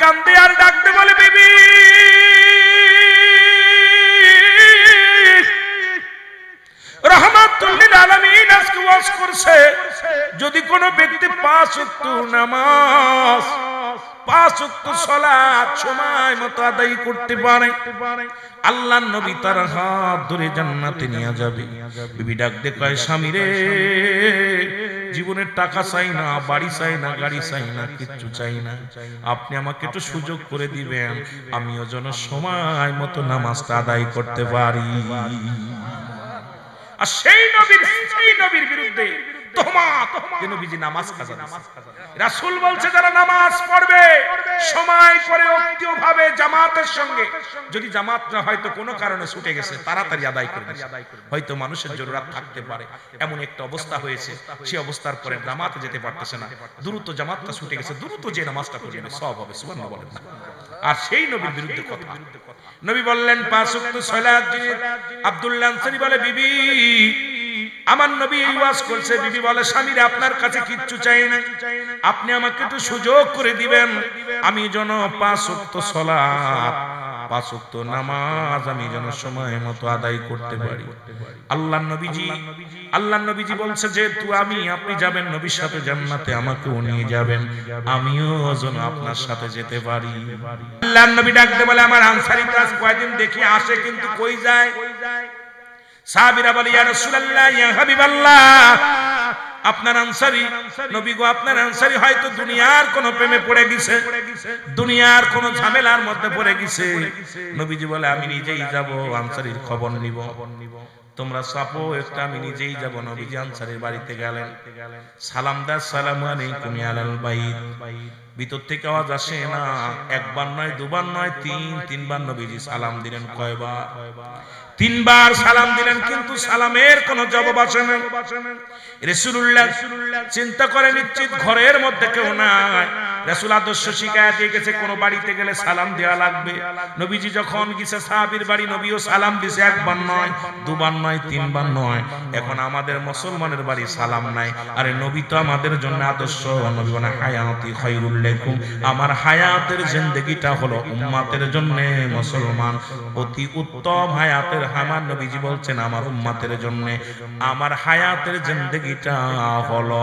কান্দে আর ডাকতে বলে, বিবি! করছে, যদি কোনো ব্যক্তি আদায় করতে আল্লাহ নবী তার হাত ধরে জান্নাতে নিয়ে যাবে। বিবি ডাক দে কয়, স্বামী রে জীবনের টাকা চাই না, বাড়ি চাই না, গাড়ি চাই না, কিচ্ছু চাই না। আপনি আমাকে একটু সুযোগ করে দিবেন, আমিও যেন সময় মতো নামাজটা আদায় করতে পারি। আর সেই নবীর সেই নবীর বিরুদ্ধে যদি জামাত না হয়তো কোনো কারণে ছুটে গেছে, তাড়াতাড়ি আদায় করবে। হয়তো মানুষের জরুরত থাকতে পারে। এমন একটা অবস্থা হয়েছে সেই অবস্থার পরে জামাতে যেতে পারতেছে না। দ্রুত জামাতটা ছুটে গেছে, দ্রুত যে নামাজটা পড়বে, সব হবে বলেন না। আর সেই নবীর বিরুদ্ধে কথা। নবী বললেন, পাঁচ ওয়াক্ত সালাত আব্দুল্লাহ বলে, বিবি আমার নবী এই ওয়াজ করছে, বিবি বলে, স্বামীর আপনার কাছে কিচ্ছু চাই না। আপনি আমাকে একটু সুযোগ করে দিবেন। আমি যেন পাঁচ ওয়াক্ত সালাত পাঁচ নামাজ আমি যেন সময় মতো আদায় করতে পারি। আল্লাহ নবীজি আল্লাহ নবীজি বলছে যে তুই আমি, আপনি যাবেন নবীর সাথে জান্নাতে, আমাকেও নিয়ে যাবেন। আমিও যেন আপনার সাথে যেতে পারি। আল্লাহ নবী ডাকতে বলে, আমার আনসারি কাজ কয়দিন দেখি, আসে কিন্তু কই যায়? সাহাবীরা বলে, ইয়া রাসূলুল্লাহ, ইয়া হাবিবাল্লাহ। আপনার আনসারি, নবী গো, আপনার আনসারি হয়তো দুনিয়ার কোন প্রেমে পড়ে গেছে, দুনিয়ার কোন ঝামেলার মধ্যে পড়ে গেছে। নবীজি বলে, আমি নিজেই যাব, আনসারির খবর নিব। তোমরা সাপো একটা আমি নিজেই যাব। নবীজি আনসারির বাড়িতে গেলেন। সালাম দাস সালাম আলাইকুম আলাল বাইত। ভিতর থেকে আওয়াজ আসে, না, একবার নয়, দুবার নয়, তিন, তিনবার নবীজি সালাম দিলেন কয়বার? তিনবার সালাম দিলেন কিন্তু সালামের কোনো জবাব আসে না রেসুল্লাহ চিন্তা করে নিশ্চিত ঘরের মধ্যে কেউ নাই। রাসূল আদর্শ শিখায় দিয়ে গেছে, কোন বাড়িতে গেলে সালাম দেওয়া লাগবে। নবীজি যখন গেছে সাহাবীর বাড়ি, নবীও সালাম দিছে, একবার নয়, দুবার নয়, তিনবার নয়। এখন আমাদের মুসলমানের বাড়ি সালাম নাই। আরে নবী তো আমাদের জন্য আদর্শ, নবী বলে, হায়াতি খায়রুল লাকুম আমার হায়াতের জিন্দেগিটা হলো উম্মাতের জন্য মুসলমান। অতি উত্তম হায়াতের আমার নবীজি বলছেন, আমার উম্মাতের জন্য। আমার হায়াতের জিন্দেগিটা হলো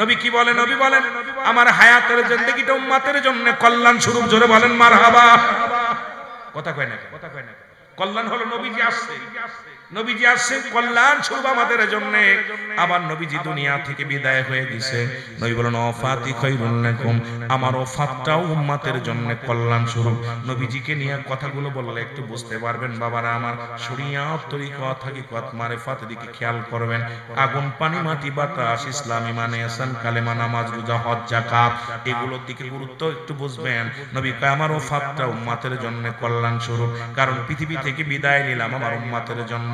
নবী কি বলেন নবী বলেন, আমার হায়াতের জিন্দেগিটা উম্মাতের জন্য কল্যাণ স্বরূপ। জোরে বলেন, মারহাবা। কথা কয় না কথা কয় না কল্যাণ হলো নবীজি আসছে। নবীজি আসছে কল্যাণ স্বরূপ আমাদের জন্য। আবার নবীজি দুনিয়া থেকে বিদায় হয়ে গেছে। নবী বলেন, অফাতি খায়রুল লাকুম। আমার ওফাতটাও উম্মতের জন্য কল্যাণ স্বরূপ। নবীজিকে নিয়ে কথাগুলো বললে একটু বুঝতে পারবেন, বাবারা আমার শরিয়াত তরিকত, হাকিকত মারিফাত দিকে খেয়াল করবেন। আগুন, পানি, মাটি, বাতাস, ইসলামী মানে এসান কালেমা, নামাজ, রোজা, হজ, যাকাত, এগুলোর দিকে গুরুত্ব একটু বুঝবেন। নবী কয়, আমার ওফাতটা উম্মতের জন্য কল্যাণ স্বরূপ। কারণ পৃথিবী থেকে বিদায় নিলাম আমার উম্মতের জন্য।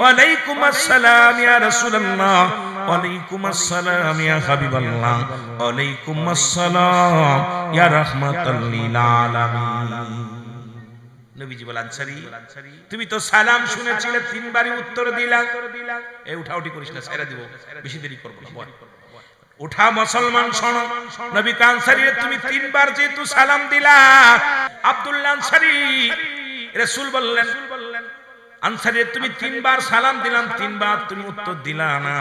ওয়ালাইকুম আসসালাম ইয়া রাসূলুল্লাহ। ওয়ালাইকুম আসসালাম ইয়া হাবিবাল্লাহ। ওয়ালাইকুম আসসালাম ইয়া রাহমাতাল লিল আলামিন। নবীজি তুমি তো সালাম শুনেছিলে, তিনবারই উত্তর দিলা। এই উঠাউটি করিস না সাইরা দিব। বেশি দেরি করব না উঠা, মুসলমান শোনো। নবী কানসারি তুমি তিনবার যেহেতু সালাম দিলা, আব্দুল্লাহ আনসারি, রাসূল বললেন আনসারি, তুমি তিনবার সালাম দিলাম, তিনবার তুমি উত্তর দিলা না।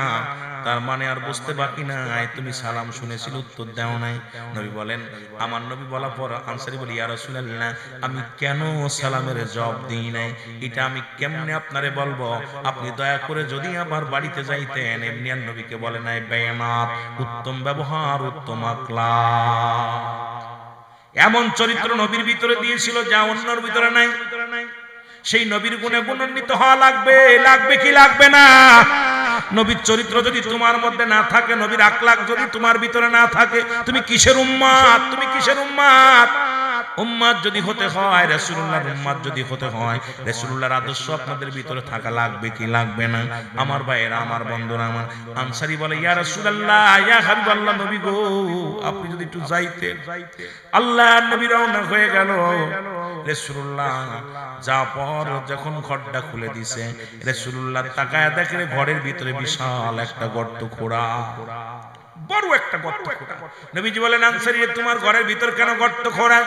তার মানে আর বুঝতে বাকি নাই, তুমি সালাম শুনেছিল, উত্তর দাও নাই। নবী বলেন, আমার নবী বলার পর আনসারি বলি, ইয়া রাসূলুল্লাহ, আমি কেন সালামের জবাব দিই নাই? এটা আমি কেমনে আপনারে বলব? আপনি দয়া করে যদি আমার বাড়িতে যাইতেন, এমনি আর নবীকে বলে নাই, বেয়ানাত, উত্তম ব্যবহার, উত্তম আখলাক। এমন চরিত্র নবীর ভিতরে দিয়েছিল, যা অন্যর ভিতরে নাই। সেই নবীর গুণে গুণান্বিত হওয়া লাগবে। লাগবে কি লাগবে না? নবীর চরিত্র যদি তোমার মধ্যে না থাকে, নবীর আকলাক যদি তোমার ভিতরে না থাকে, তুমি কিসের উম্মাত তুমি কিসের উম্মাত উম্মাদ যদি হতে হয়, রাসূলুল্লাহর উম্মাদ যদি হতে হয়, রাসূলুল্লাহর আদর্শ আপনাদের ভিতরে থাকা লাগবে কি লাগবে না? আমার ভাইয়েরা, আমার বন্ধুরা, আমার আনসারী বলে, ইয়া রাসূলুল্লাহ, ইয়া হাবিবাল্লাহ নবী গো, আপনি যদি একটু যাইতেন, আল্লাহ নবী রওনা হয়ে গেল। যখন ঘরটা খুলে দিছে ঘরের ভিতরে বিশাল একটা গর্ত খোঁড়া। বড় একটা গর্ত তোমার ঘরের ভিতর কেন গর্ত খোঁড়া?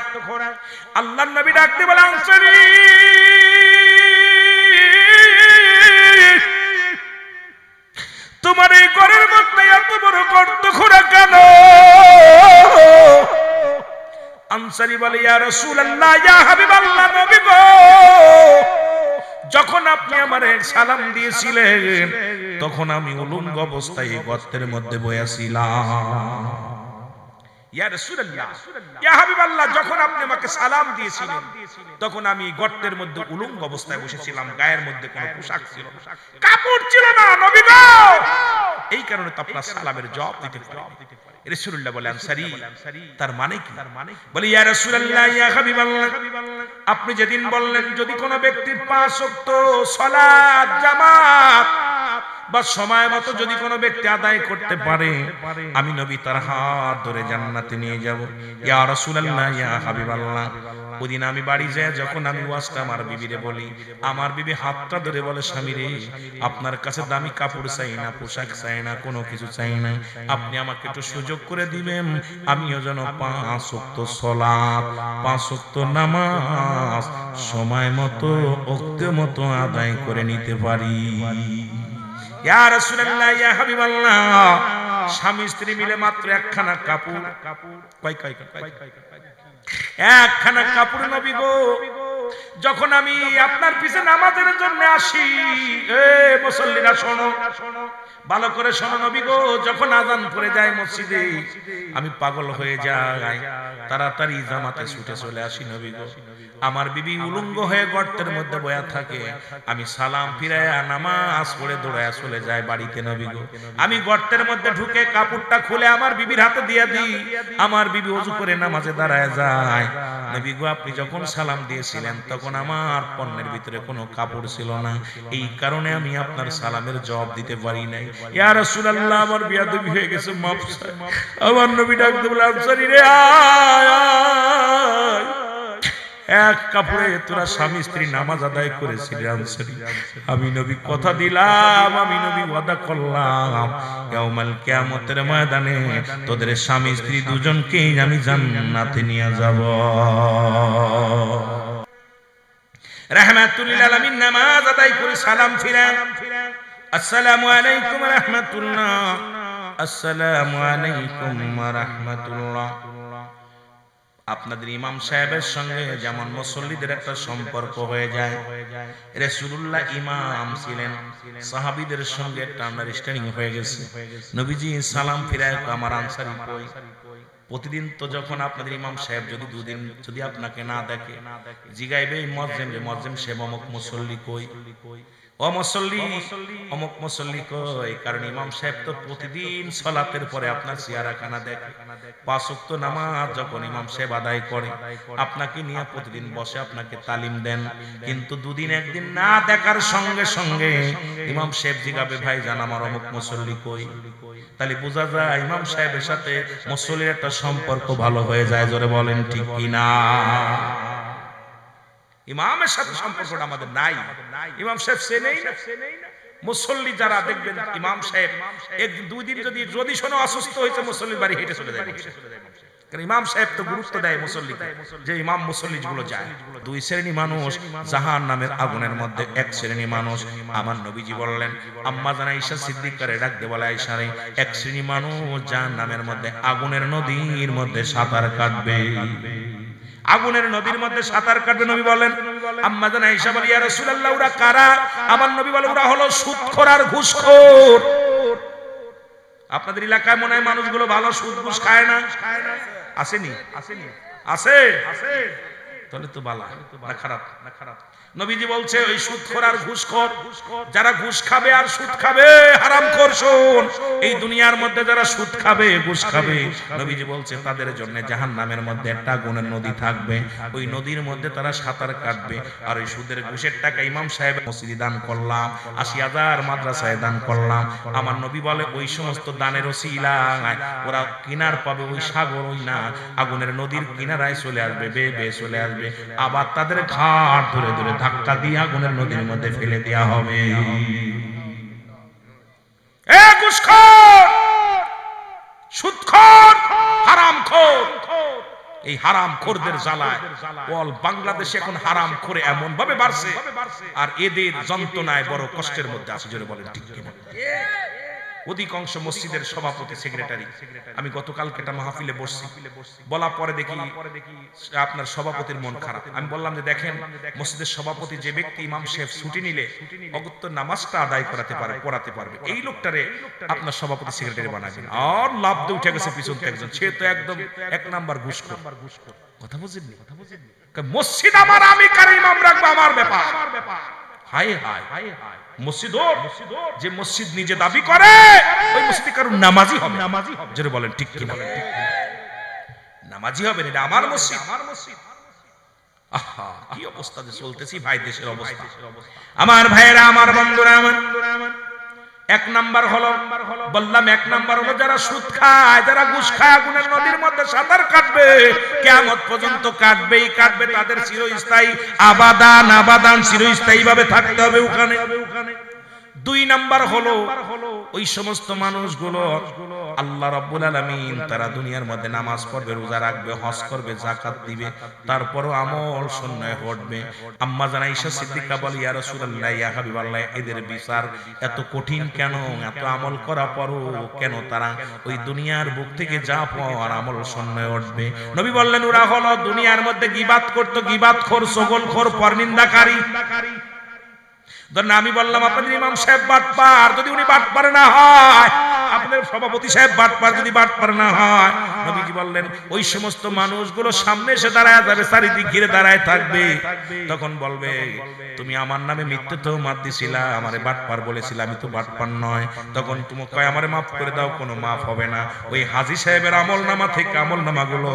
আল্লাহর নবী ডাক দিয়ে বলে, আনসারী! তোমার এই ঘরের মধ্যে এত বড় গর্ত খোঁড়া কেন? আনসারি বলে, ইয়া রাসূলুল্লাহ, ইয়া হাবিবাল্লাহ, নবী গো! যখন আপনি আমারে সালাম দিয়েছিলেন, তখন আমি উলঙ্গ অবস্থায় গর্তের মধ্যে বয়াছিলাম ইয়া রাসূলুল্লাহ, ইয়া হাবিবাল্লাহ, যখন আপনি আমাকে সালাম দিয়েছিলেন, তখন আমি গর্তের মধ্যে উলঙ্গ অবস্থায় বসেছিলাম, গায়ের মধ্যে কোনো পোশাক ছিল কাপড় ছিল না, নবী গো! এই কারণে তো আপনার সালামের জবাব দিতে পারি রাসূলুল্লাহ বলে আনসারি তার মানে কি? বলে ইয়া রসুল্লাহ ইয়া হাবিবাল্লাহ। আপনি যেদিন বললেন যদি কোনো ব্যক্তি পাঁচ ওয়াক্ত সালাত জামাত বা সময় মতো যদি কোনো ব্যক্তি আদায় করতে পারে আমি নবী তার হাত ধরে জান্নাতে নিয়ে যাব। ইয়া রাসূলুল্লাহ ইয়া হাবিবাল্লাহ। ওদিন আমি বাড়ি যাই, যখন আমি ওয়াজটা আমার বিবিরে বলি, আমার বিবি হাতটা ধরে বলে, স্বামী রে, আপনার কাছে দামি কাপড় চাই না, পোশাক চাই না, কোনো কিছু চাই না। আপনি আমাকে একটু সুযোগ করে দিবেন, আমিও যেন পাঁচ ওয়াক্ত সালাত পাঁচ ওয়াক্ত নামাজ সময় মতো, ওক্ত মতো আদায় করে নিতে পারি। ইয়া রাসূলুল্লাহ, ইয়া হাবিবাল্লাহ স্বামী স্ত্রী মিলে মাত্র একখানা কাপড়। কয়? কয় কয় কয়? একখানা কাপড় নবী গো। যখন আমি আপনার পিছে নামাজের জন্য আসি, এ মুসল্লিরা শোনো, ভালো করে শোনো নবী গো, যখন আজান পড়ে যায় মসজিদে, আমি পাগল হয়ে যাই, তাড়াতাড়ি জামাতে ছুটে চলে আসি নবী গো। আমার বিবি উলঙ্গ হয়ে গর্তের মধ্যে বয়া থাকে, আমি সালাম ফিরায়া নামাজ পড়ে দৌড়ায়া চলে যায় বাড়িতে নবী গো। আমি গর্তের মধ্যে ঢুকে কাপড়টা খুলে আমার বিবির হাতে দিয়ে দিই, আমার বিবি ওযু করে নামাজে দাঁড়ায় যায়। নবী গো, আপনি যখন সালাম দিয়েছিলেন তখন আমার পণ্যের ভিতরে কোনো কাপড় ছিল না। এই কারণে আমি আপনার সালামের জবাব দিতে পারি নাই। ইয়া রাসূলুল্লাহ, আমার বিয়াদবি হয়ে গেছে, মাফ। আমার নবী ডাক দিয়ে বলে আনসারী রে আয়। এক কাপড়ে তোরা স্বামী স্ত্রী নামাজ আদায় করেছিলি, আনসারি। আমি নবী কথা দিলাম, আমি নবী ওয়াদা করলাম। ইয়াউমাল কিয়ামতের ময়দানে তোদের স্বামী স্ত্রী দুজনকেই আমি জান্নাতে নিয়ে যাব। রাহমাতুল আলামিন নামাজ আদায় করে সালাম ফিরান। আসসালামু আলাইকুম রাহমাতুল্লাহ। আসসালামু আলাইকুম রাহমাতুল্লাহ। আপনাদের ইমাম সাহেবের সঙ্গে যেমন মুসল্লিদের একটা সম্পর্ক হয়ে যায়, রাসূলুল্লাহ ইমাম ছিলেন, সাহাবীদের সঙ্গে একটা আন্ডারস্ট্যান্ডিং হয়ে গেছে। নবীজি সালাম ফিরায় আমার আনসারি কই? প্রতিদিন তো যখন আপনাদের ইমাম সাহেব যদি দুদিন যদি আপনাকে না দেখে, জিগাইবে মজ্জেম যে মজ্জেম, সে অমুক মুসল্লি কই? ও মুসল্লি অমুক মুসল্লি কই কারণ ইমাম সাহেব তো প্রতিদিন সলাতের পরে আপনার সিয়ারাখানা দেখে পাঁচ নামাজ যখন ইমাম সাহেব আদায় করে, আপনাকে নিয়ে প্রতিদিন বসে আপনাকে তালিম দেন। কিন্তু দুদিন একদিন না দেখার সঙ্গে সঙ্গে ইমাম সাহেব জিগাবে ভাই জান, আমার অমুক মুসল্লি কই? তাহলে বোঝা যায় ইমাম সাহেবের সাথে মুসল্লির একটা সম্পর্ক ভালো হয়ে যায়, জোরে বলেন ঠিক কিনা? ইমামের সাথে সম্পর্কটা আমাদের নাই। ইমাম সাহেব সে নেই না। মুসল্লি যারা দেখবেন, ইমাম সাহেব এক দুই দিন যদি যদি শোনো অসুস্থ হয়েছে, মুসল্লির বাড়ি হেঁটে চলে যায় ইমাম সাহেব। তো গুরুত্ব দেয় মুসল্লিকে, যে ইমাম মুসল্লি গুলো যায়। দুই শ্রেণি মানুষ, জাহান নামের আগুনের মধ্যে এক শ্রেণি মানুষ। আমার নবীজি বললেন, আম্মা জানা ঈশা সিদ্দিক করে ডাকতে বলে আইসা রে, এক শ্রেণি মানুষ জাহান নামের মধ্যে আগুনের নদীর মধ্যে সাঁতার কাটবে। আগুনের নদীর মধ্যে সাঁতার কাটবে নবী বলেন। আম্মা জানা হিসাব ইয়া রাসূলুল্লাহ, ওরা কারা? আমার নবী বলে, ওরা হলো সুদখোর আর ঘুষখোর। আপনাদের এলাকায় মনে হয় মানুষগুলো ভালো সুদ ঘুষ খায় না? আসেনি? আসেনি? আছে তাহলে তো বালা না খারাপ? না খারাপ। নবীজি বলছে ওই সুদখোর আর ঘুষখোর যারা ঘুষ খাবে আর সুদ খাবে হারাম শোন। এই দুনিয়ার মধ্যে যারা সুদ খাবে ঘুষ খাবে নবীজি বলছে তাদের জন্য জাহান নামের মধ্যে একটা গুণের নদী থাকবে। ওই নদীর মধ্যে তারা সাঁতার কাটবে। আর ওই সুদের ঘুষের টাকা ইমাম সাহেব মসজিদে দান করলাম। আশি হাজার মাদ্রাসায় দান করলাম। আমার নবী বলে ওই সমস্ত দানের ওসিলায় ওরা কিনার পাবে ওই সাগর ওই না। আগুনের নদীর কিনারায় চলে আসবে বে বে চলে আসবে। আবার তাদের ঘাট ধরে ধরে ধাক্কা দিয়ে আগুনের নদীর মধ্যে ফেলে দেয়া হবে। এই হারাম খোরদের জ্বালায় এখন হারাম এমন ভাবে বাড়ছে, আর এদের যন্ত্রণায় বড় কষ্টের মধ্যে আছে, জোরে বলেন, ঠিক কিনা? অধিকাংশ মসজিদের সভাপতি সেক্রেটারি আমি গতকালকে একটা মাহফিলে বসছি। বলা পরে দেখি আপনার সভাপতির মন খারাপ। আমি বললাম যে, দেখেন, মসজিদের সভাপতি যে ব্যক্তি, ইমাম সাহেব ছুটি নিলে অগত্য নামাজটা আদায় করাতে পারে, পড়াতে পারবে। এই লোকটারে আপনার সভাপতি সেক্রেটারি বানাবেন। আর লাভ দিয়ে উঠে গেছে পিছন থেকে একজন। সে তো একদম এক নাম্বার ঘুষ কথা বুঝেননি? কথা বুঝেননি? মসজিদ আমার, আমি কার ইমাম রাখব, আমার ব্যাপার। হাই হাই হাই হাই মসজিদ যে মসজিদ নিজে দাবি করে ওই মসজিদে কারণ নামাজি হবে নামাজি হবে যেটা বলেন ঠিক কিনা? নামাজি হবে না এটা আমার মসজিদ। আমার মসজিদ। আহা কি অবস্থা যে চলতেছি ভাই দেশের অবস্থা। আমার ভাইয়েরা আমার বন্ধুরা আমার এক নাম্বার হলো, বললাম এক নাম্বার হলো, যারা সুদ খায়, যারা ঘুষ খায়, আগুনের নদীর মধ্যে সাঁতার কাটবে কেমন পর্যন্ত কাটবেই কাটবে, তাদের চিরস্থায়ী, আবাদান আবাদান চিরস্থায়ী ভাবে থাকতে হবে ওখানে। দুই নাম্বার হলো ওই সমস্ত মানুষগুলো আল্লাহ রাব্বুল আলামিন তারা দুনিয়ার মধ্যে নামাজ পড়বে, রোজা রাখবে, হজ করবে, যাকাত দিবে, তারপরও আমল শূন্যে হটবে। আম্মা জানা ঈশা সিদ্দিকা বলি, ইয়া রাসূলুল্লাহ, ইয়া হাবিবাল্লাহ, এদের বিচার এত কঠিন কেন? এত আমল করা পরও কেন তারা ওই দুনিয়ার বুক থেকে যা পাওয়ার আমল শূন্যে উঠবে নবী বললেন, ওরা হলো দুনিয়ার মধ্যে গিবাত করতো গিবাত খোর, সগল খোর, পরনিন্দাকারী। ধরেন আমি বললাম, আপনাদের ইমাম সাহেব বাটপার, যদি উনি বাটপার না হয়, আপনাদের সভাপতি সাহেব বাটপার যদি বাটপার না হয়। নবীজি বললেন, ওই সমস্ত মানুষগুলো সামনে এসে দাঁড়ায় যাবে চারিদিক ঘিরে দাঁড়ায় থাকবে। তখন বলবে, তুমি আমার নামে মিথ্যে তো মাত দিছিলা, আমারে বাটপার বলেছিল, আমি তো বাটপার নয়। তখন তুমি কয়, আমারে মাফ করে দাও, কোনো মাফ হবে না। ওই হাজি সাহেবের আমল নামা থেকে আমল নামাগুলো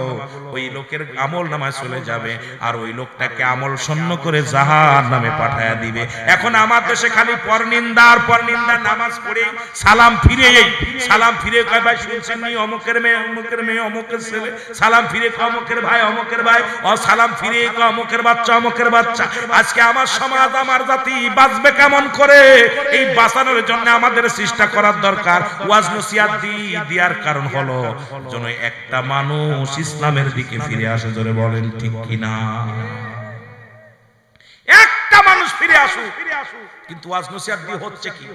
ওই লোকের আমল নামায় চলে যাবে, আর ওই লোকটাকে আমল শূন্য করে জাহার নামে পাঠায়া দিবে। এখন আমার দেশে খালি পরনিন্দার পরনিন্দার নামাজ পড়ে সালাম ফিরে এই। সালাম ফিরে কয়, ভাই, শুনছেন নি? অমুকের মেয়ে অমুকের মেয়ে, অমুকের ছেলে। সালাম ফিরে কয়, অমুকের ভাই অমুকের ভাই। ও সালাম ফিরে কয়, অমুকের বাচ্চা অমুকের বাচ্চা। আজকে আমার সমাজ, আমার জাতি বাঁচবে কেমন করে? এই বাঁচানোর জন্য আমাদের চেষ্টা করার দরকার। ওয়াজ নসিহাত দি দেওয়ার কারণ হলো যেন একটা মানুষ ইসলামের দিকে ফিরে আসে, জোরে বলেন ঠিক কিনা? একটা মানুষ ফিরে আসুক। কিন্তু ওয়াজ নসিহাত দিয়ে হচ্ছে কি?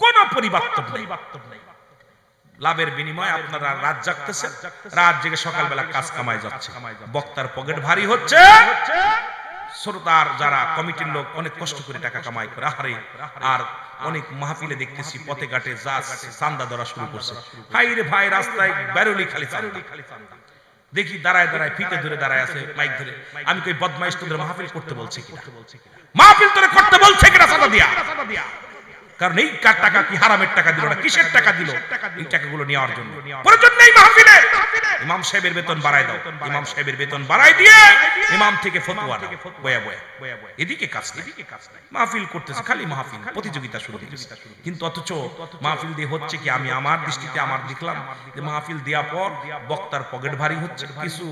কোন পরিবর্তন নেই। লাভের বিনিময়ে আপনারা রাত জাগতেছেন। রাত জেগে সকালবেলা কাজ কামাই যাচ্ছে। বক্তার পকেট ভারী হচ্ছে। শ্রোতার যারা কমিটির লোক অনেক কষ্ট করে টাকা কামাই করে। আহারে, আর অনেক মাহফিলে দেখতেছি, পথে ঘাটে যা চান্দা ধরা শুরু করছে। ভাই রে ভাই, রাস্তায় বেরোলি খালি চান্দা। দেখি দাঁড়ায় দাঁড়ায় ফিতে ধরে দাঁড়ায় আছে, মাইক ধরে। আমি কই, বদমাইশ তোদের মাহফিল করতে বলছি কিনা? মাহফিল তোরে করতে বলছে কিনা, সাদা দিয়া? কারণ এই কার টাকা কি হারামের টাকা দিল না? কিসের টাকা দিল? এই টাকাগুলো নেওয়ার জন্য। প্রয়োজন নেই মাহফিলে ইমাম সাহেবের বেতন বাড়াই দাও। ইমাম সাহেবের বেতন বাড়াই দিয়ে ইমাম থেকে ফতোয়া দাও। বয়া বয়া। এদিকে কাজ নাই। মাহফিল করতেছে খালি মাহফিল প্রতিযোগিতা শুরু কিন্তু অথচ মাহফিল দিয়ে হচ্ছে কি আমি আমার দৃষ্টিতে আমার দেখলাম যে মাহফিল দেওয়া পর বক্তার পকেট ভারী হচ্ছে। কিছু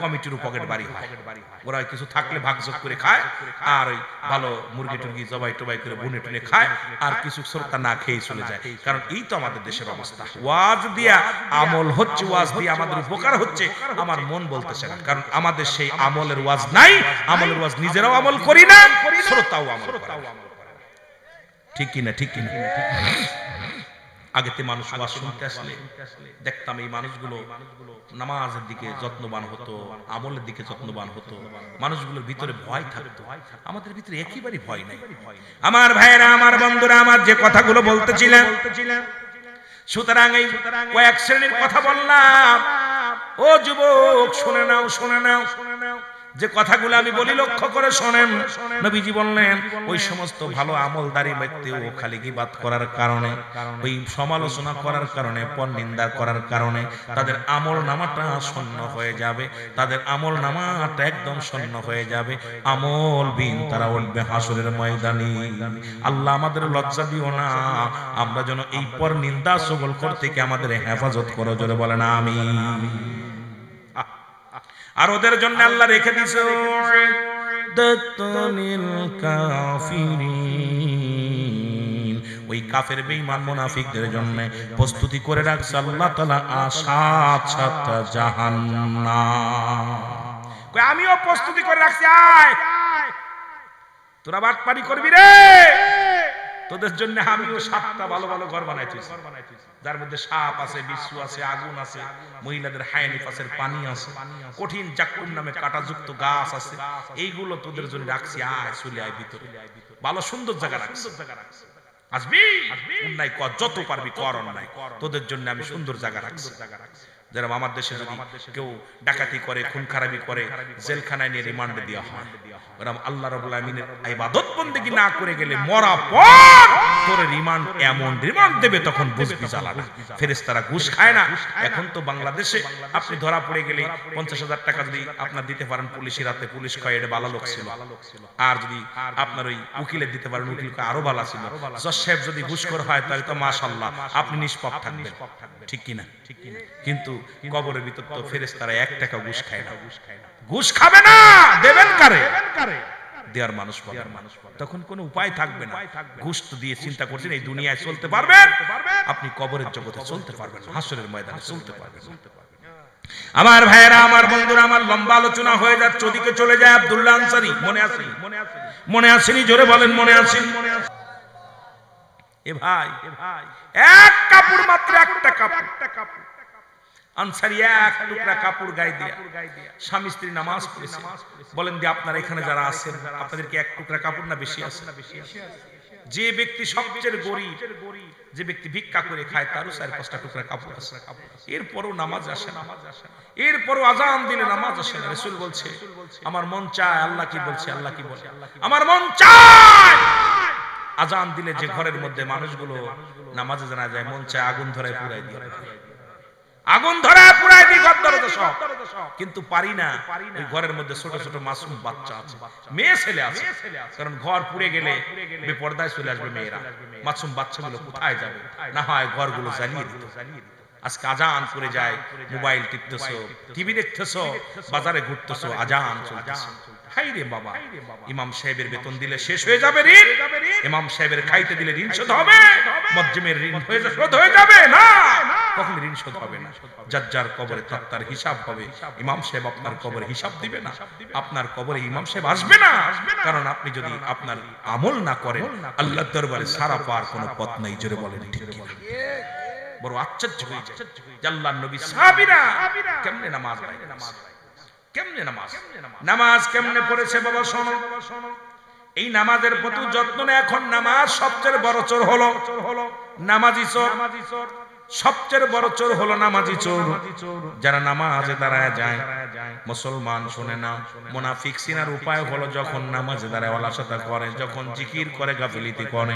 কমিটিরও পকেট ভারী হয়। ওরা কিছু থাকলে ভাগযোগ করে খায় আর ওই ভালো মুরগি টুরগি জবাই টবাই করে বুনে টুনে খায় আর কিছু শ্রোতা না খেয়ে চলে যায়। কারণ এই তো আমাদের দেশের অবস্থা। ওয়াজ দিয়া আমল হচ্ছে ওয়াজ দিয়ে আমাদের উপকার হচ্ছে, আমার মন বলতেছে না। কারণ আমাদের সেই আমলের ওয়াজ নাই, আমলের ওয়াজ নিজেরাও আমল করি না, শ্রোতাও আমল ঠিক কিনা ঠিক কিনা? আগেতে মানুষ ওয়াজ শুনতে আসলে, দেখতাম এই মানুষগুলো নামাজের দিকে যত্নবান হতো, আমলের দিকে যত্নবান হতো, মানুষগুলোর ভিতরে ভয় থাকতো। আমাদের ভিতরে একেবারে ভয় নাই। আমার ভাইয়েরা, আমার বন্ধুরা, আমার যে কথাগুলো বলতেছিলাম সুতরাং এই কয়েক শ্রেণির কথা বললাম। ও যুবক শুনে নাও শুনে নাও। শুনে নাও যে কথাগুলো আমি বলি লক্ষ্য করে শোনেন। নবীজি বললেন, ওই সমস্ত ভালো আমলদারি ব্যক্তি ও খালি গিবাদ করার কারণে, ওই সমালোচনা করার কারণে পর নিন্দা করার কারণে, তাদের আমল নামাটা শূন্য হয়ে যাবে, তাদের আমল নামাটা একদম শূন্য হয়ে যাবে। আমল বিন তারা উঠবে হাসরের ময়দানি। আল্লাহ আমাদের লজ্জা দিও না, আমরা যেন এই পর নিন্দা সবল করতে থেকে আমাদের হেফাজত করো, জোরে বলে না আমি আর ওদের জন্য আল্লাহ রেখে দিছে ওই কাফের বেঈমান মুনাফিকদের জন্য প্রস্তুতি করে রাখছে আল্লাহ তাআলা আসাত সাত জাহান্নাম। আমিও প্রস্তুতি করে রাখছি, আয়। তোরা বাটপারি করবি রে। তোদের জন্য আমিও সাতটা ভালো ভালো ঘর বানাইছি যার মধ্যে সাপ আছে বিশ্বু আছে, আগুন আছে, মহিলাদের হায়ানিফাসের পানি আছে, কঠিন চাকুর নামে কাটাযুক্ত গাছ আছে, এইগুলো তোদের জন্য রাখছি, আয়, চলে আয় ভিতরে। ভালো, সুন্দর জায়গা রাখছি। আসবি? অন্যায় কর, যত পারবি কর অন্যায়। তোদের জন্য আমি সুন্দর জায়গা রাখছি। যেরকম আমার দেশে যদি কেউ ডাকাতি করে খুন খারাপি করে, জেলখানায় নিয়ে রিমান্ডে দেওয়া হয় ওরকম আল্লাহ রাব্বুল আমিনের ইবাদত বন্দেগী না করে গেলে মরা পর তোর রিমান্ড এমন রিমান্ড দেবে তখন বুঝবি জ্বালানা ফেরেশতারা ঘুষ খায় না। এখন তো বাংলাদেশে আপনি ধরা পড়ে গেলে পঞ্চাশ হাজার টাকা যদি আপনার দিতে পারেন হাতে পুলিশ এটা লোক ছিল। আর যদি আপনার ওই উকিলের দিতে পারেন আরও ছিল। সাহেব যদি হয়, তাহলে তো মাশাল্লাহ আপনি নিষ্পাপ থাকবেন। ঠিক কিনা? কিন্তু কবরের ভিতর তো ফেরেশতারা এক টাকা ঘুষ খায় না। ঘুষ খাবে না দেবেন কারে? দেওয়ার মানুষ পাবেন তখন কোনো উপায় থাকবে না। ঘুষ তো দিয়ে চিন্তা করছেন এই দুনিয়ায় চলতে পারবেন? আপনি কবরের জগতে চলতে পারবেন হাসরের ময়দানে চলতে পারবেন আমার ভাইয়েরা আমার বন্ধুরা আমার লম্বা আলোচনা হয়ে যাচ্ছে ওদিকে চলে যায় আব্দুল্লাহ আনসারি। মনে আছে? মনে আসেনি? জোরে বলেন মনে আসেনি মনে আসেনি এ ভাই এ ভাই। এক কাপড় মাত্র একটা কাপড়। একটা কাপড়। এরপরও নামাজ আসে এরপরও আজান দিলে নামাজ আসে না। বলছে, আমার মন চায়, আল্লাহ কি বলছে, আল্লাহ কি বলে? আমার মন চায়! আজান দিলে যে ঘরের মধ্যে মানুষগুলো নামাজে জানা যায়, মন চায় আগুন ধরে পুরাই দিয়ে। আগুন ধরে দিই ঘর দরজা সব। কিন্তু পারি না, ওই ঘরের মধ্যে ছোট ছোট মাসুম বাচ্চা আছে। মেয়ে ছেলে আছে। কারণ ঘর পুড়ে গেলে বেপর্দায় চলে আসবে মেয়েরা। মাসুম বাচ্চাগুলো কোথায় যাবে? না হয় ঘরগুলো জ্বালিয়ে দিত। আজকে আজান করে যায়, মোবাইল টিপতেছো, টিভি দেখতেছো, বাজারে ঘুরতেছো, আজান চলতেছে। হাই রে বাবা। ইমাম সাহেবের বেতন দিলে শেষ হয়ে যাবে ঋণ। ইমাম সাহেবের খাইতে দিলে ঋণ শোধ হবে। মজ্জমের ঋণ হয়ে শোধ হয়ে যাবে। না। কখন ঋণ শোধ হবে না। যার যার কবরে তার তার হিসাব হবে। ইমাম সাহেব আপনার কবরে হিসাব দিবে না। আপনার কবরে ইমাম সাহেব আসবে না। কারণ আপনি যদি আপনার আমল না করেন, আল্লাহর দরবারে সারা পাওয়ার কোনো পথ নাই। জোরে বলেন, ঠিক? বড় আশ্চর্য হয়ে যায় আল্লাহর নবী সাহাবীরা কেমনে নামাজ পড়ে? কেমনে নামাজ? নামাজ কেমনে পড়েছে বাবা, শোনো। এই নামাজের প্রতি যত্ন এখন নামাজ সবচেয়ে বড় চোর হলো। নামাজি চোর। সবচেয়ে বড় চোর হলো নামাজি চোর, যারা নামাজে দাঁড়ায় যায়। মুসলমান শুনে না, মুনাফিক সিনার উপায় হলো যখন নামাজে দাঁড়ায় অলসতা করে, যখন জিকির করে, গাফিলিতি করে।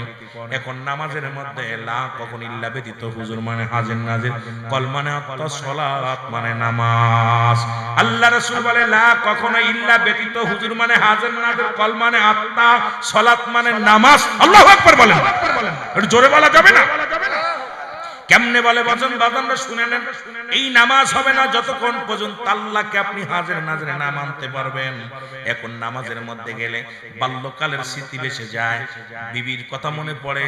এখন নামাজের মধ্যে লা কখন ইল্লা ব্যতীত হুজুর মানে হাজির নাজির, কল মানে সলাত মানে নামাজ। আল্লাহ রাসূল বলে লা কখনো ইল্লা ব্যতীত হুজুর মানে হাজির নাজির, কল মানে আত্মা সলাত মানে নামাজ। আল্লাহু আকবার বলেন। জোরে বলা যাবে না? কেমনে বলে বচন বাজানরা শুনে নেন। এই নামাজ হবে না যতক্ষণ পর্যন্ত আল্লাহকে আপনি হাজির নাজরে না মানতে পারবেন। এখন নামাজের মধ্যে গেলে বাল্যকালের স্মৃতি বেসে যায়, বিবির কথা মনে পড়ে,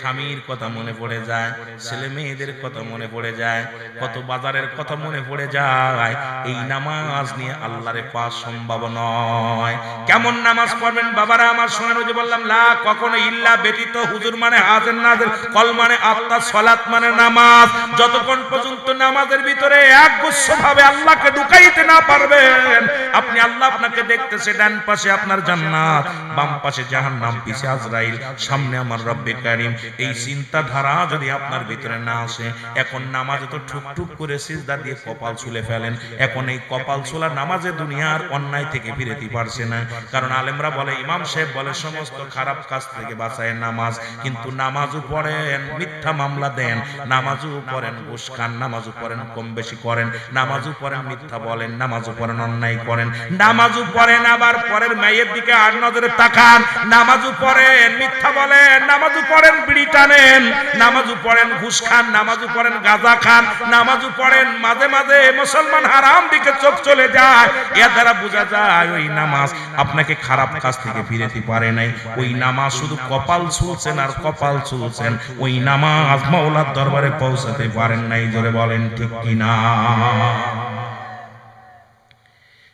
স্বামীর কথা মনে পড়ে যায়, ছেলে মেয়েদের কথা মনে পড়ে যায়, কত বাজারের কথা মনে পড়ে যায়। এই নামাজ নিয়ে আল্লাহরে পাওয়া সম্ভব নয়। কেমন নামাজ পড়বেন বাবারা? আমার ওই যে বললাম, লা কখনো ইল্লা ব্যতীত হুজুর মানে হাজের নাজের, কল মানে আত্মা সলাত মানে নামাজ, যতক্ষণ পর্যন্ত নামাজের ভিতরে এক গুচ্ছ ভাবে আল্লাহকে ঢুকাইতে না পারবেন, আপনি আল্লাহ আপনাকে দেখতেছে ডান পাশে আপনার জান্নাত, বাম পাশে জাহান্নাম, পিছে আজরাইল, সামনে আমার রব্বে কারিম। এই চিন্তাধারা যদি আপনার ভিতরে না আসে, এখন নামাজে তো ঠুক ঠুক করে সিজদা দিয়ে কপাল ছুলে ফেলেন। এখন এই কপাল ছোলা নামাজে দুনিয়ার অন্যায় থেকে ফিরেতে পারছে না। কারণ আলেমরা বলে, ইমাম সাহেব বলে, সমস্ত খারাপ কাজ থেকে বাঁচায় নামাজ, কিন্তু নামাজও পড়েন, মিথ্যা মামলা দেন। নামাজও পড়েন ঘুষ খান নামাজও পড়েন কম বেশি করেন নামাজও পড়েন মিথ্যা বলেন নামাজও পড়েন অন্যায় করেন নামাজও পড়েন আবার পরের মেয়ের দিকে আর নজরে তাকান নামাজও পড়েন মিথ্যা বলেন নামাজও পড়েন বিড়ি টানেন নামাজও পড়েন ঘুষ খান নামাজও পড়েন গাঁজা খান নামাজও পড়েন মাঝে মাঝে মুসলমান হারাম দিকে চোখ চলে যায় এর দ্বারা বোঝা যায় ওই নামাজ আপনাকে খারাপ কাজ থেকে ফিরেতে পারে নাই ওই নামাজ শুধু কপাল ছুলছেন আর কপাল ছুলছেন ওই নামাজ মাওলার দরবারে পৌঁছাতে পারেন নাই, জোরে বলেন, ঠিক কিনা?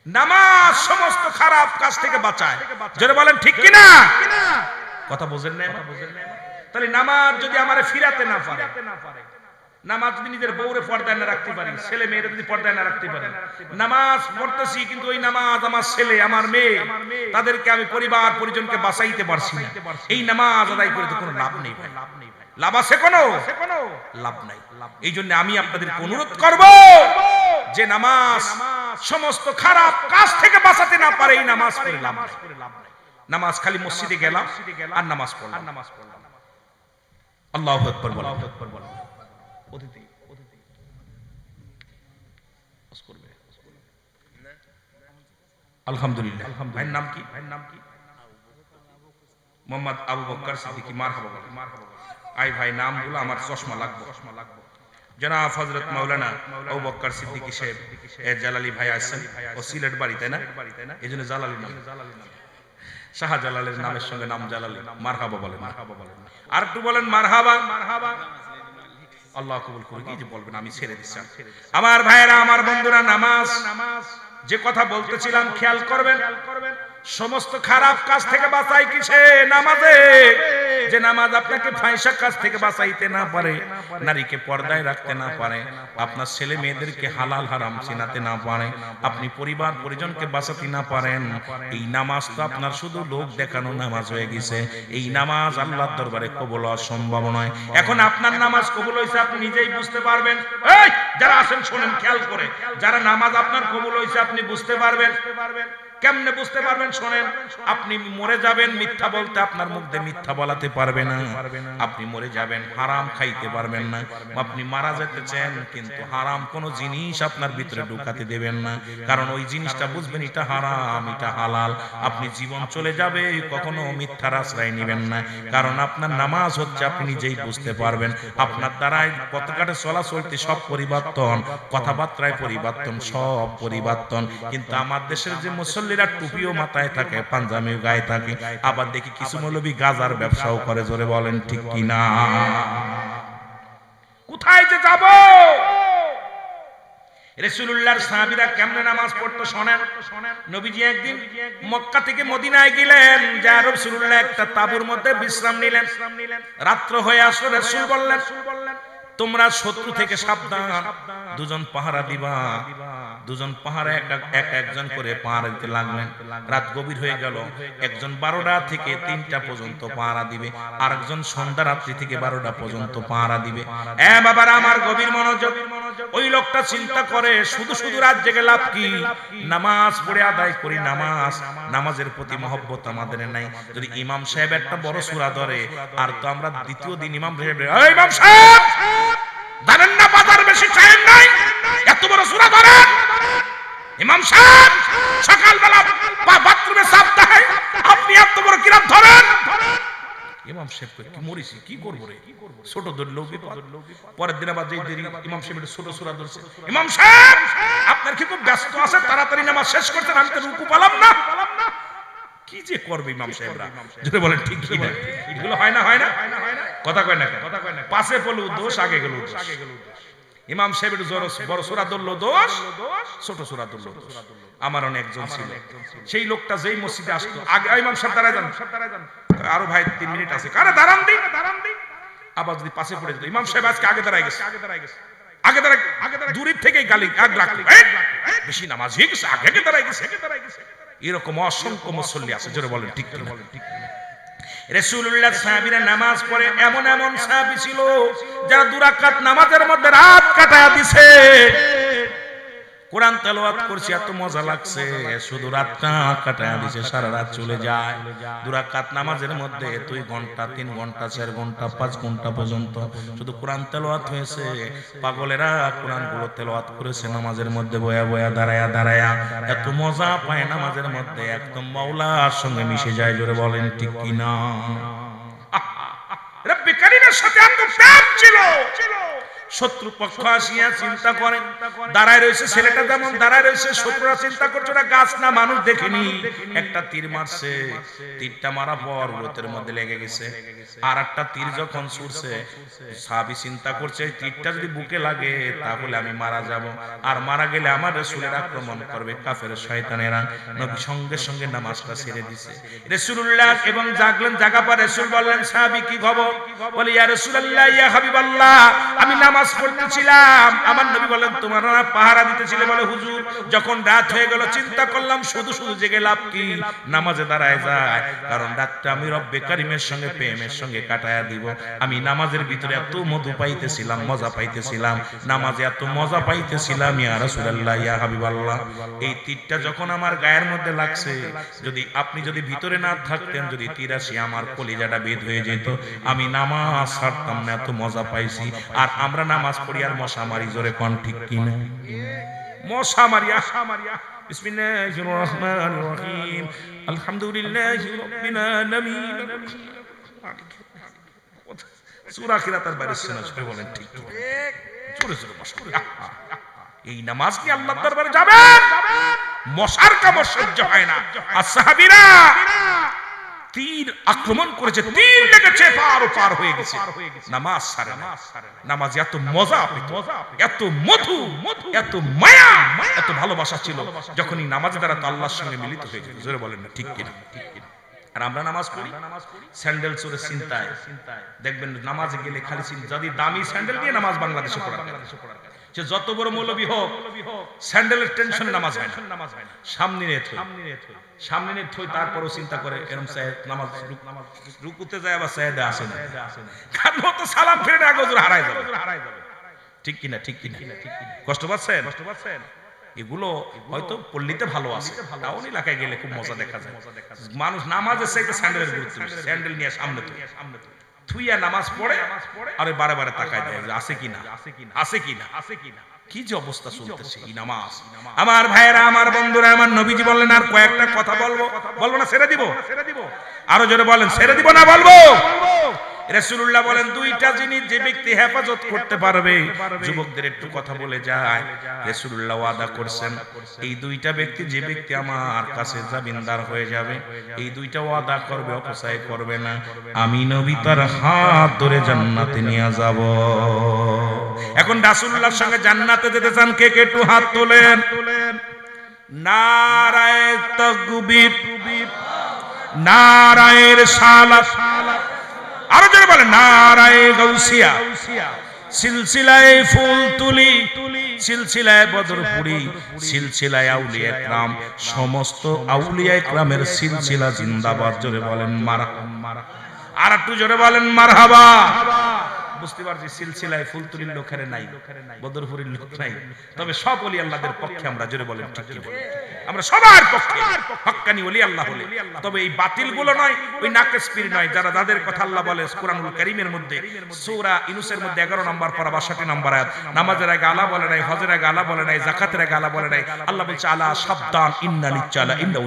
নামাজ সমস্ত খারাপ কাজ থেকে বাঁচায়। জোরে বলেন, ঠিক কিনা? কথা বুঝেন না তাহলে নামাজ যদি আমারে ফিরাতে না পারে, নামাজ যদি নিজের বউরে পর্দায় না রাখতে পারি, ছেলে মেয়েরা যদি পর্দায় না রাখতে পারি, নামাজ পড়তেছি, কিন্তু ওই নামাজ আমার ছেলে, আমার মেয়ে, তাদেরকে আমি পরিবার পরিজনকে বাঁচাইতে পারছি না। এই নামাজ আদায় করে তো কোনো লাভ নেই ভাই। লাভ আছে কোনো? লাভ নাই। এই জন্য আমি আপনাদের অনুরোধ করব যে নামাজ সমস্ত খারাপ কাজ থেকে বাঁচাতে না পারে এই নামাজ পড়ে লাভ নাই। নামাজ খালি মসজিদে গেলাম আর নামাজ পড়লাম। নামাজ পড়লাম আল্লাহু আকবার বলো অতিথি অতিথি ওয়াজ করবে। আলহামদুলিল্লাহ। ভাইয়ের নাম কি? ভাইয়ের নাম কি? মোহাম্মদ আবু বকর সিদ্দিকী মারহাবা মারহাবা বলো আই ভাই নামগুলো আমার চশমা লাগবে। চশমা লাগবে জনাব হযরত মাওলানা আবু বকর সিদ্দিকী সাহেব, এ জালালি ভাই আছেন, ও সিলেট বাড়ি, তাই না? এইজন্য জালালি নাম। শাহজালালের নামের সঙ্গে নাম জালালি, মারহাবা বলেন মারহাবা বলেন আর একটু বলেন, মারহাবা। মারহাবা আল্লাহ কবুল করে কি যে বলবেন, আমি ছেড়ে দিচ্ছি। আমার ভাইয়েরা, আমার বন্ধুরা, নামাজ। নামাজ যে কথা বলতেছিলাম খেয়াল করবেন খেয়াল করবেন। সমস্ত খারাপ কাজ থেকে বাঁচাই কিসে? নামাজে। যে নামাজ আপনাকে ফাইসা কাজ থেকে বাঁচাইতে না পারে, নারীকে পর্দায় রাখতে না পারে, আপনার ছেলে মেয়েদেরকে হালাল হারাম চিনাতে না পারে, আপনি পরিবার, পরিজনকে বাঁচাতে না পারেন। এই নামাজ তো আপনার শুধু লোক দেখানো নামাজ হয়ে গেছে। এই নামাজ আল্লাহর দরবারে কবুল হওয়া সম্ভব নয়। এখন আপনার নামাজ কবুল হয়েছে, আপনি নিজেই বুঝতে পারবেন। এই, যারা আছেন, শোনেন, খেয়াল করে। যারা নামাজ আপনার কবুল হয়েছে, আপনি বুঝতে পারবেন। কেমনে বুঝতে পারবেন শোনেন? আপনি মরে যাবেন মিথ্যা বলতে আপনার মুখে মিথ্যা বলাতে পারবে না। আপনি মরে যাবেন, হারাম খাইতে পারবেন না। আপনি মারা যেতে চান, কিন্তু হারাম কোনো জিনিস আপনার ভিতরে ঢুকাতে দেবেন না। কারণ ওই জিনিসটা বুঝবেন, এটা হারাম, এটা হালাল। আপনি জীবন চলে যাবে, কখনো মিথ্যার আশ্রয় নেবেন না। কারণ আপনার নামাজ হচ্ছে, আপনি নিজেই বুঝতে পারবেন। আপনার দ্বারাই পতাকাটা চলা চলতে সব পরিবর্তন, কথাবার্তায় পরিবর্তন, সব পরিবর্তন। কিন্তু আমার দেশের যে মুসল্লিরা টুপিও মাথায় থাকে পাঞ্জাবিও গায়ে থাকে। আবার দেখি কিছু মৌলবী গাজার ব্যবসাও করে, জোরে বলেন, ঠিক কিনা কোথায় যে যাব? রেসুলুল্লাহর সাহাবীরা কেমনে নামাজ পড়তো শোনেন? নবীজি একদিন মক্কা থেকে মদিনায় গেলেন, যা রাসূলুল্লাহ একটা তাঁবুর মধ্যে বিশ্রাম নিলেন। রাত্র হয়ে আসলো, রাসূল বললেন তোমরা শত্রু থেকে সাবধান। দুজন পাহারা দিবা। দুজন পাহারা এক এক একজন করে পাহারা দিতে লাগলেন। রাত গভীর হয়ে গেল। একজন বারোটা থেকে তিনটা পর্যন্ত পাহারা দিবে। আরেকজন সন্ধ্যা রাত্রি থেকে বারোটা পর্যন্ত পাহারা দিবে। এ বাবার, আমার গভীর মনোযোগ। ওই লোকটা চিন্তা করে, শুধু শুধু রাত জেগে লাভ কি? নামাজ পড়ে আদায় করি, নামাজ। নামাজের প্রতি মহব্বত আমাদের নাই। যদি ইমাম সাহেব একটা বড় সুরা ধরে, আর তো আমরা দ্বিতীয় দিন ইমাম সাহেব ইমাম সাহেব! জানেন না বাজার বেশি টাইম নাই? এত বড় সূরা ধরেন ইমাম সাহেব, সকালবেলা বাথরুমে সাপ দেয়। আপনি এত বড় কিরাত ধরেন। ইমাম সাহেব কি মরিছি, কি করব রে? ছোট ধরলেও বিপদ। পরের দিন আবার যেই দেরি ইমাম সাহেব ছোট সুরা ধরছে। ইমাম সাহেব, আপনার কি খুব ব্যস্ত আছে? তাড়াতাড়ি নামাজ শেষ করছেন, আমি তো রুকু পালাম না। কি যে করবে ইমাম সাহেবরা? যদি বলেন, ঠিক কি এগুলো হয় না হয় না? কথা কয় না কথা কয় না পাশে পড়ল দোষ আগে গেল আগে গেল ইমাম সাহেব একটু জোর বড় সুরা ধরলো দোষ ছোট সুরা ধরলো দোষ। আমার অনেক একজন ছিল। সেই লোকটা যেই মসজিদে আসতো আগে ইমাম সাহেব দাঁড়ায় যান। আরও ভাই তিন মিনিট আছে। কারে দাঁড়ান দি? দাঁড়ান দি আবার যদি পাশে পড়ে যেত। ইমাম সাহেব আজকে আগে দাঁড়ায় গেছে। আগে দাঁড়ায় গেছে। আগে দাঁড়ায় আগে দাঁড়ায় দূরের থেকেই গালি আগ রাখল বেশি নামাজ গেছে। আগে আগে দাঁড়ায় গেছে। আগে দাঁড়ায় গেছে এরকম অসংখ্য মুসল্লি আছে। জোরে বলেন ঠিক বলেন ঠিক সাহাবিরা সাহাবীরা নামাজ পড়ে এমন এমন সাহাবি ছিল যারা দুরাকাত নামাজের মধ্যে রাত কাটায় দিছে। কোরআন তেলাওয়াত করছি, এত মজা লাগছে। শুধু রাতটা কাটায় দিছে, সারা রাত চলে যায়। দুরাকাত নামাজের মধ্যে দুই ঘণ্টা, তিন ঘণ্টা, চার ঘণ্টা, পাঁচ ঘণ্টা পর্যন্ত শুধু কোরআন তেলাওয়াত হয়েছে। পাগলেরা কোরআনগুলো তেলাওয়াত করেছে নামাজের মধ্যে বয়া বয়া, দাঁড়ায়া দাঁড়ায়া। এত মজা পায় নামাজের মধ্যে, একদম মাওলার সঙ্গে মিশে যায়, জোরে বলেন, ঠিক কিনা? রব্বি কারিমের সাথে এত প্রেম ছিল। শত্রু পক্ষ আসিয়া চিন্তা করে। দাঁড়ায় রয়েছে ছেলেটা যেমন দাঁড়ায় রয়েছে, শত্রুরা চিন্তা করছে ওরা গাছ না, মানুষ দেখেনি। একটা তীর মারছে। তীরটা মারা পর ব্রতের মধ্যে লেগে গেছে। আর একটা তীর যখন ছুটছে সাবি চিন্তা করছে তীরটা যদি বুকে লাগে, তাহলে আমি মারা যাব। আর মারা গেলে আমার রসুলের আক্রমণ করবে কাফের শয়তানেরা। নবী সঙ্গে সঙ্গে নামাজটা ছেড়ে দিছে। রসুল্লাহ এবং জাগলেন জাগা পর রসুল বললেন, সাহাবি, কি খবর? বলে, ইয়া রসুলাল্লাহ, ইয়া হাবিবাল্লাহ, আমি নামাজ পড়তেছিলাম। আমার নবী বলেন তোমার পাহারা দিতেছিলে বলে হুজুর। যখন রাত হয়ে গেল, চিন্তা করলাম, শুধু শুধু জেগে লাভ কি? নামাজে দাঁড়ায় যায়। কারণ রাতটা আমি রব্বে কারিমের সঙ্গে, প্রেমের সঙ্গে কাটায়া দিব। আমি নামাজের ভিতরে এত মধু পাইতেছিলাম, মজা পাইতেছিলাম। নামাজে এত মজা পাইতেছিলাম, ইয়া রাসূলুল্লাহ, ইয়া হাবিবাল্লাহ। এই তীরটা যখন আমার গায়ের মধ্যে লাগছে, যদি আপনি যদি ভিতরে না থাকতেন, যদি তীর আমার কলিজাটা বেদ হয়ে যেত। আমি নামাজ ছাড়তাম না, এত মজা পাইছি। আর আমরা নামাজ পড়ি আর মশা মারি, জোরে কোন ঠিক কিনা? মশা মারি আশা মারি বিসমিল্লাহির রহমানির রহিম। আলহামদুলিল্লাহি রাব্বিল আলামিন। সূরা কিরাতের বাইরে শোনা জোরে বলেন ঠিক জোরে জোরে এই নামাজ কি আল্লাহর দরবারে যাবেন? মশার কামড় সহ্য হয় না। আর সাহাবীরা তীর আক্রমণ করেছে তীর লেগেছে পার পার হয়ে গেছে। নামাজ সারে না। নামাজ এত মজা এত মধু মধু এত মায়া, এত ভালোবাসা ছিল যখনই নামাজ দ্বারা তো আল্লাহর সঙ্গে মিলিত হয়ে যেত। জোরে বলেন না, ঠিক কিনা? আর আমরা নামাজ পড়ি? স্যান্ডেল চোরে চিন্তায়। দেখবেন নামাজে গেলে খালি চিন্তা, যদি দামি স্যান্ডেল দিয়ে নামাজ বাংলাদেশে পড়া সে যত বড় মৌলবী হোক স্যান্ডেলের টেনশনে নামাজ হয় না। নামাজ হয় না। সামনে নিয়ে থই। সামনে নিয়ে থই। তারপরও চিন্তা করে এরকম সাহেব নামাজ রুকুতে যায় আবার সাহেদে আসে না। কারণ তো সালাম ফিরে না গজুর হারাই যাবে। ঠিক কিনা ঠিক কিনা? কষ্ট পাচ্ছেন? কষ্ট পাচ্ছেন? এগুলো হয়তো পল্লীতে ভালো আছে। টাউন এলাকায় গেলে খুব মজা দেখা যায়। মানুষ নামাজের চাইতে স্যান্ডেলের গুরুত্ব। স্যান্ডেল নিয়ে সামনে তুই থুইয়া নামাজ পড়ে নামাজ পড়ে আরে বারে বারে তাকায় দেয় আছে কিনা? আছে কিনা? আছে কিনা? কি যে অবস্থা চলতেছে এই নামাজ? আমার ভাইয়েরা আমার বন্ধুরা আমার নবীজি বললেন আর কয়েকটা কথা বলব? বলব। না ছেড়ে দিব? ছেড়ে দিব। আরও জোরে বলেন ছেড়ে দিব না বলব। রাসূলুল্লাহ বলেন, দুইটা জিনিস যে ব্যক্তি হেফাজত করতে পারবে। যুবকদের একটু কথা বলে যায়। রাসূলুল্লাহ ওয়াদা করছেন, এই দুইটা ব্যক্তি যে ব্যক্তি আমার কাছে জামিনদার হয়ে যাবে, এই দুইটা ওয়াদা করবে, অপচয় করবে না। আমি নবী তার হাত ধরে জান্নাতে নিয়ে যাব। এখন রাসূলুল্লাহর সঙ্গে জান্নাতে যেতে চান কে? কে একটু হাত তোলেন? নারায়ে তাকবীর। নারায়ের সালাত আরও জোরে বলেন নারায়ণ গাউসিয়া সিলসিলায় ফুল তুলি, সিলসিলায় বদরপুরি সিলসিলায় আউলিয়া একরাম। সমস্ত আউলিয়া একরামের সিলসিলা জিন্দাবাদ, জোরে বলেন মারা আর একটু জোরে বলেন, মারহাবা। বুঝতে পারছি সিলসিলায় ফুলতুলির লোকের নাই, বদরপুরির লোক নাই। তবে সব অলি আল্লাহদের পক্ষে আমরা, জোরে বলেন ঠিক? আমরা সবার পক্ষে, হক্কানি অলি আল্লাহ হলে। তবে এই বাতিলগুলো নয়, ওই নাকেশ পীর নয়, যারা যাদের কথা আল্লাহ বলে, কোরআনুল কারীমের মধ্যে। সূরা ইউনূসের মধ্যে 11 নম্বর পারা 62 নম্বর আয়াত, নামাজের আগে আলা বলে নাই, হজের আগে আলা বলে নাই, যাকাতের আগে আলা বলে নাই। আল্লাহ বলছে, আলা সাবধান, ইন্না নিচ্চালা ইন্না